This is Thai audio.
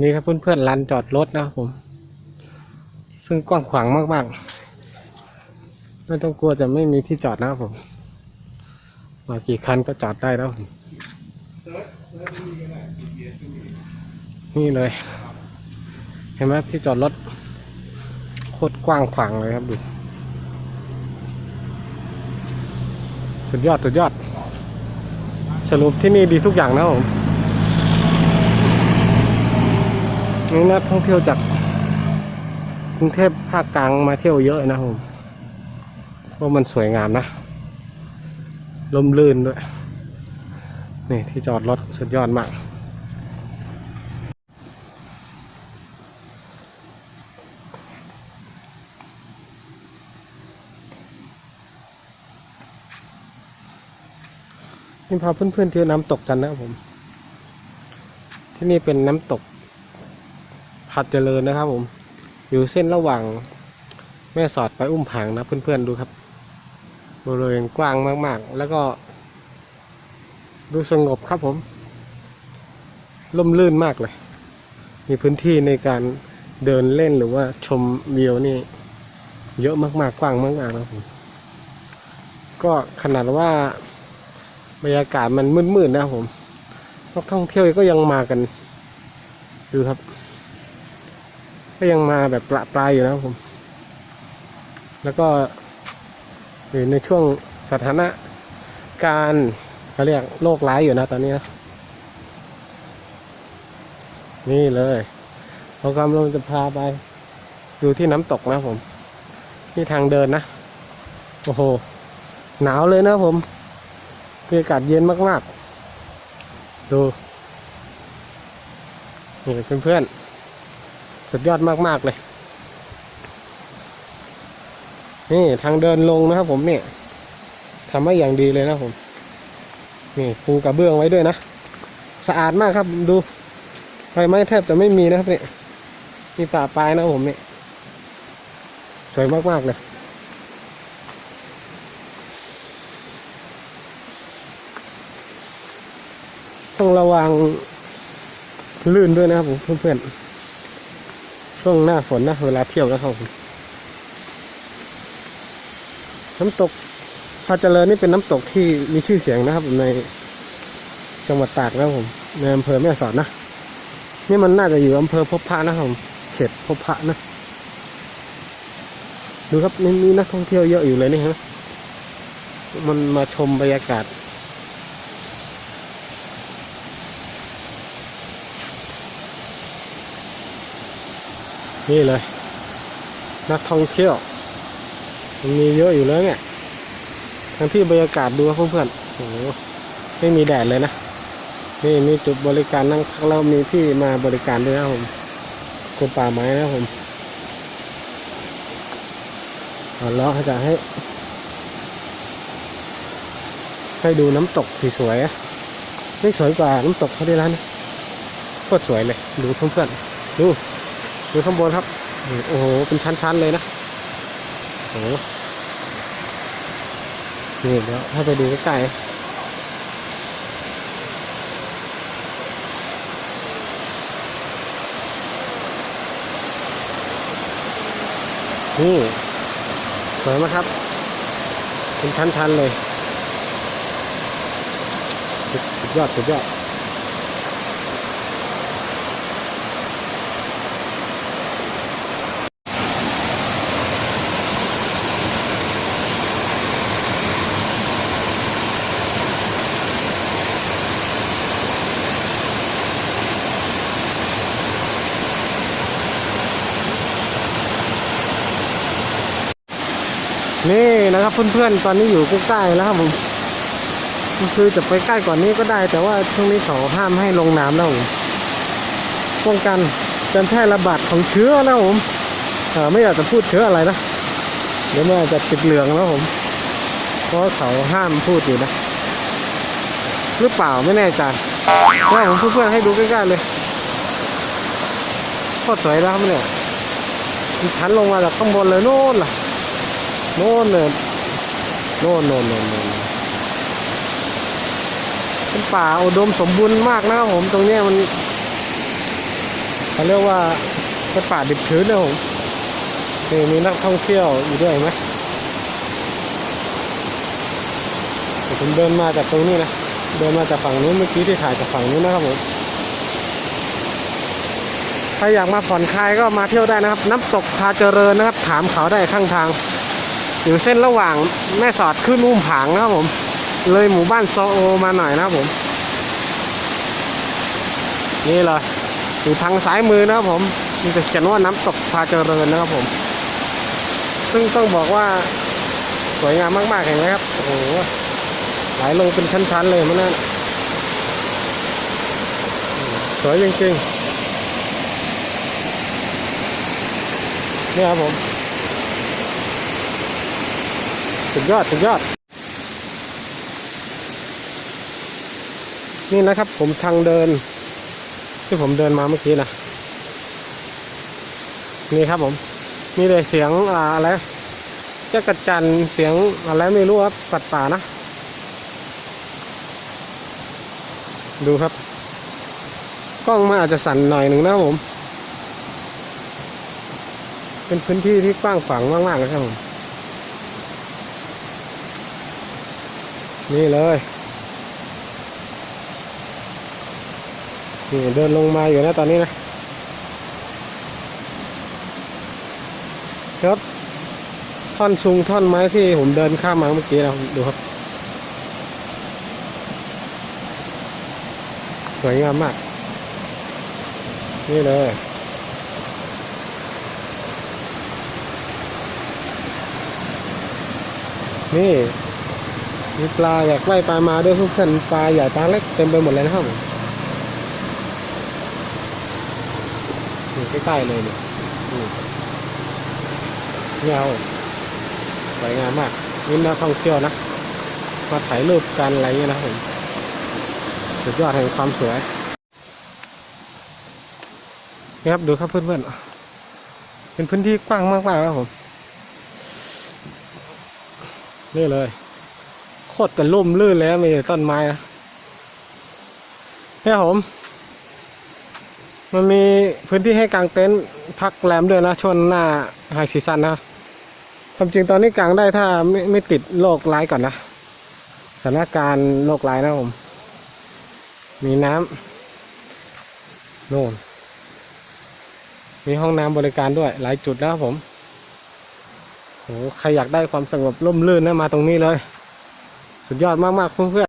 นี่ครับเพื่อนๆลานจอดรถนะครับผม ซึ่งกว้างขวางมากๆ ไม่ต้องกลัวจะไม่มีที่จอดนะครับผมมากี่คันก็จอดได้แล้วนี่เลย เห็นไหมที่จอดรถโคตรกว้างขวางเลยครับดูสุดยอดสุดยอด สรุปที่นี่ดีทุกอย่างนะครับผม นี่นักท่องเที่ยวจากกรุงเทพภาคกลางมาเที่ยวเยอะนะผมเพราะมันสวยงามนะลมลื่นด้วย นี่ที่จอดรถสุดยอดมากนี่พาเพื่อนๆเที่ยวน้ำตกกันนะผม ที่นี่เป็นน้ำตก ดเจริญนะครับ ผม อยู่เส้นระหว่างแม่สอดไปอุ้มผางนะเพื่อนๆดูครับบริเวณกว้างมากๆ แล้วก็ ดูสงบครับผมร่มรื่นมากเลย มีพื้นที่ในการเดินเล่นหรือว่าชมวิวนี่ เยอะมากๆ กว้างมากๆนะครับผมก็ขนาดว่าบรรยากาศมันมืดๆนะครับผมนักท่องเที่ยวก็ยังมากัน ดูครับ ก็ยังมาแบบประปรายอยู่นะครับผม แล้วก็อยู่ในช่วงสถานะการเขาเรียกโรคร้ายอยู่นะตอนนี้นะนี่เลยเรากำลังจะพาไปดูที่น้ำตกนะผม ที่ทางเดินนะ โอ้โห หนาวเลยนะผมบรรยากาศเย็นมาก ๆ ดู นี่เพื่อนๆ สุดยอดมากๆเลย นี่ทางเดินลงนะครับผมเนี่ยทำให้อย่างดีเลยนะผม นี่ปูกระเบื้องไว้ด้วยนะ สะอาดมากครับดูใบไม้แทบจะไม่มีนะครับเนี่ยมีป่าปลายนะผมเนี่ยสวยมากๆเลยต้องระวังลื่นด้วยนะครับผมเพื่อนๆ ช่วงหน้าฝนนะ เวลาเที่ยวนะครับผมน้ำตกพาเจริญนี่เป็นน้ำตกที่มีชื่อเสียงนะครับ ในจังหวัดตากนะครับผม ในอำเภอแม่สอดนะ นี่มันน่าจะอยู่อำเภอพบพระนะครับผมเขตพบพระนะ ดูครับนี่มีนักท่องเที่ยวเยอะอยู่เลยนี่ฮะมันมาชมบรรยากาศ นี่เลย นักท่องเที่ยวมันมีเยอะอยู่แล้วเนี่ยทั้งที่บรรยากาศดูเพื่อนๆโอ้โหไม่มีแดดเลยนะ นี่มีจุดบริการนั่งพักแล้วมีที่มาบริการด้วยนะผมกรมป่าไม้นะผมเอาล้อเขาจะให้ ให้ดูน้ำตกสวยอะไม่สวยกว่าน้ำตกเขาได้ร้านนะโคตรสวยเลย ดูเพื่อนๆดู ดูข้างบนครับ โอ้โห เป็นชั้นๆเลยนะโอ้โหนี่เดี๋ยวให้ไปดูใกล้ๆนี่สวยไหมครับ เป็นชั้นๆเลย สุดยอด สุดยอด นี่นะครับเพื่อนๆตอนนี้อยู่ใกล้ๆแล้วครับผมคือจะไปใกล้กว่านี้ก็ได้ แต่ว่าช่วงนี้เขาห้ามให้ลงน้ำแล้วผมป้องกันการแพร่ระบาดของเชื้อแล้วผมไม่อยากจะพูดเชื้ออะไรนะเดี๋ยวมันจะติดเหลืองแล้วผม เพราะเขาห้ามพูดอยู่นะ หรือเปล่าไม่แน่ใจว่าผมเพื่อนๆให้ดูใกล้ๆเลยโคตรสวยนะครับเนี่ยมันชันลงมาจากข้างบนเลยโน่นล่ะ โน่นเลยโน่นโน่นโน่นโน่นเป็นป่าอุดมสมบูรณ์มากนะครับผมตรงเนี้ยมันเขาเรียกว่าเป็นป่าดิบชื้นนะผมนี่มีนักท่องเที่ยวอยู่ด้วยไหมผมเดินมาจากตรงนี้นะเดินมาจากฝั่งนู้นเมื่อกี้ที่ถ่ายจากฝั่งนู้นนะครับผมใครอยากมาผ่อนคลายก็มาเที่ยวได้นะครับ น้ำตกพาเจริญนะครับ ถามเขาได้ข้างทาง อยู่เส้นระหว่างแม่สอดขึ้นอุ้มผางนะครับผม เลยหมู่บ้านโซโอมาหน่อยนะครับผม นี่เลยอยู่ทางซ้ายมือนะครับผมมันจะเขียนว่าน้ำตกพาเจริญนะครับผม ซึ่งต้องบอกว่าสวยงามมากๆเห็นไหมครับโอ้โหไหลลงเป็นชั้นๆเลยมันนั่นสวยจริงๆนี่ครับผม สุดยอดสุดยอด นี่นะครับ ผมทางเดิน ที่ผมเดินมาเมื่อกี้นะนี่ครับผม มีแต่เสียงอะไรจักระจันเสียงอะไรไม่รู้ครับสัตว์ป่านะ ดูครับ กล้องมันอาจจะสั่นหน่อยหนึ่งนะครับผม เป็นพื้นที่ที่กว้างขวางมากๆเลยครับผม นี่เลยนี่เดินลงมาอยู่นะตอนนี้นะครับท่อนซุงท่อนไม้ที่ผมเดินข้ามมาเมื่อกี้นะดูครับ สวยงามมาก นี่เลยนี่ มีปลาอยากไล่ปลามาด้วยเพื่อนๆปลาใหญ่ปลาเล็กเต็มไปหมดเลยนะครับผมใกล้ๆเลยเนี่ยเอาสวยงามมากนี่นักท่องเที่ยวนะ มาถ่ายรูปกันอะไรเงี้ยนะผมสุดยอดแห่งความสวยนี่ครับดูครับเพื่อนๆเป็นพื้นที่กว้างมากๆครับผม นี่เลย ตรจะลุ่มลื่นแล้วมีแต่ต้นไม้นะเนี่ยผม มันมีพื้นที่ให้กางเต็นท์พักแรมด้วยนะช่วงหน้าไฮซีซันนะความจริงตอนนี้กางได้ถ้าไม่ไม่ติดโรคร้ายก่อนนะสถานการณ์โรคร้ายนะผม มีน้ำโน่น มีห้องน้ำบริการด้วย หลายจุดนะครับผมโหใครอยากได้ความสงบร่มรื่นนะมาตรงนี้เลย สุดยอดมากๆเพื่อน